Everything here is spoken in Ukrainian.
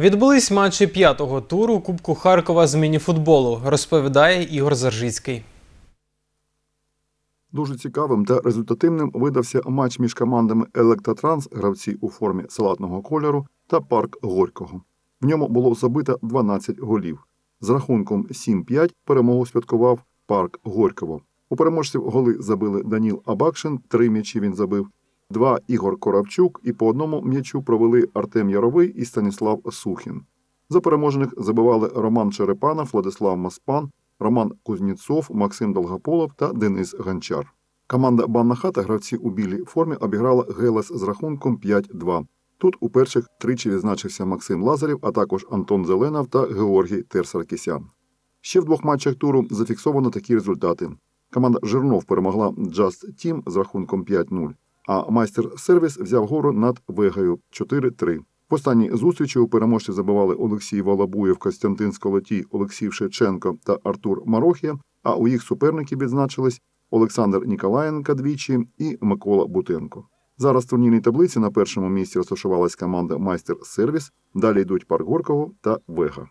Відбулись матчі п'ятого туру Кубку Харкова з мініфутболу, розповідає Ігор Заржицький. Дуже цікавим та результативним видався матч між командами Електротранс, гравці у формі салатного кольору, та Парк Горького. В ньому було забито 12 голів. З рахунком 7-5 перемогу святкував Парк Горького. У переможців голи забили Даніл Абакшин, три м'ячі він забив, два Ігор Коравчук і по одному м'ячу провели Артем Яровий і Станіслав Сухін. За переможених забивали Роман Черепанов, Владислав Маспан, Роман Кузніцов, Максим Долгополов та Денис Гончар. Команда Банна хата гравці у білій формі обіграла Гелес з рахунком 5-2. Тут у перших тричі відзначився Максим Лазарів, а також Антон Зеленов та Георгій Терсаркісян. Ще в двох матчах туру зафіксовано такі результати. Команда Жирнов перемогла Just Team з рахунком 5-0, а майстер сервіс взяв гору над Вегою 4-3. В останній зустрічі у переможці забивали Олексій Волобуєв, Костянтин Сколотій, Олексій Шевченко та Артур Марохія, а у їх суперників відзначились Олександр Ніколаєнко двічі і Микола Бутенко. Зараз в турнірній таблиці на першому місці розташувалась команда Майстер Сервіс, далі йдуть Парк Горького та Вега.